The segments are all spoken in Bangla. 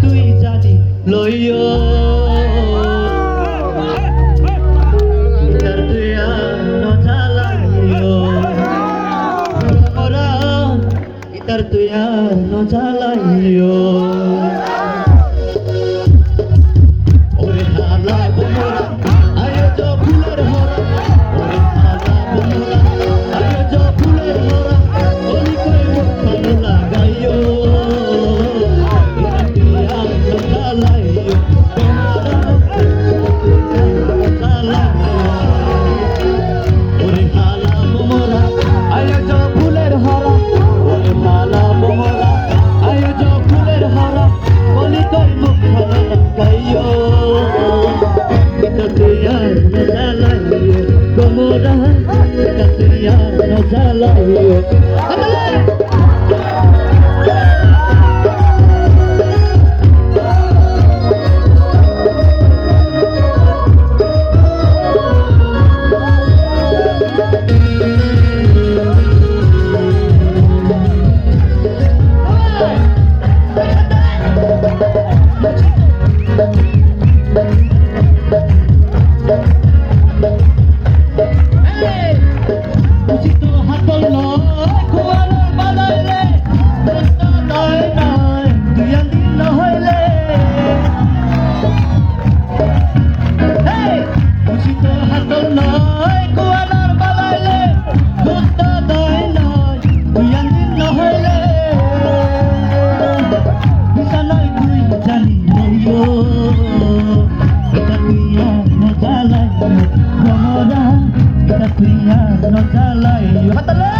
তুই জানি লইও। ইতার তুই আর নজালাইও Como una cacería nos alabó. ¡Ándale! นนทาไลอยู่พัตตานี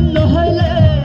শূন্য হলে